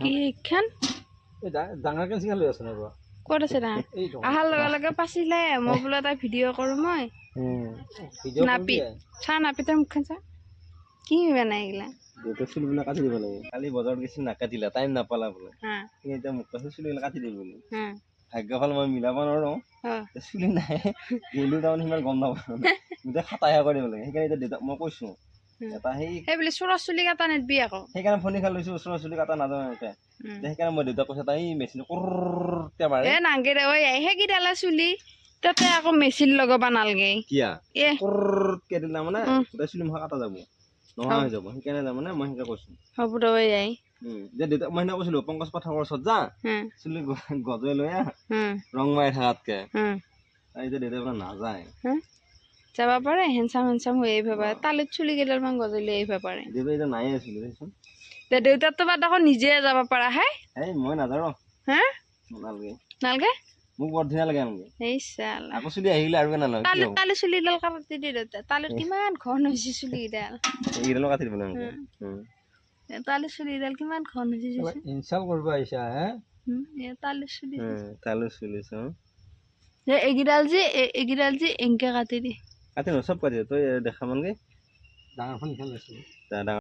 এইখান ডাঙৰ কেঞ্চিং লৈ আছে ক'ত আছে না অহাৰ লগে লগে পাচিলে মই বোলো এটা ভিডিঅ' কৰোঁ মই। নাপি চা নাপি তাৰ মুখখন চা কি বনাই এইগিলা? দেউতা চুলিবিলাক কাটি দিব লাগে। কালি বজাৰত গৈছিল নাকাটিলা টাইম নাপালা বোলে। এতিয়া মোক কৈছে চুলিবিলাক কাটি দিব বুলি। ভাগ্যফল মই মিলাব নোৱাৰোঁ। চুলি নাই। গেলিও তাৰমানে সিমান গম নাপাওঁ। গোটেই খাটাহে কৰিব লাগে। সেইকাৰণে এতিয়া দেউতাক মই কৈছোঁ। পংকজ পাঠকৰ ওচৰত যা। চুলি গজৈ লৈ ৰং মাৰি থাকাতকে। দেউতাই নাযায়। যাব পাৰে হেনচাম হেনচাম হৈ আহিব পাৰে তালিত চুলি কেইডালমান গজলি আহিব পাৰে দেউতা এতিয়া নায়ে আছিলো দেচোন দে দেউতাৰতো বাদ দেখোন নিজে যাব পাৰা হে? এই মই নাযাওঁ হা? নালাগে। নালগে? মোক বৰ ধুনীয়া লাগে এনেকে এই চাল। আকৌ চুলি আহিলে আৰু নালাগে তালি তালি চুলিডাল কাটি দি দেউতা। তালিত কিমান ঘন হৈছে চুলিকেইডাল এইডালো কাটি দিব উম। তালি চুলিডাল কিমান ঘন হৈছে। ইনচাল কৰিব আহিছা হে? এ চুলি তালো চুলি চাওঁ যে এইকেইডাল যে এ- এইকেইডাল যে এনকে কাটি দি। কাটি ন চব কাটি তই দেখা মানকে ডাঙৰখন খেল আছো ডাঙৰ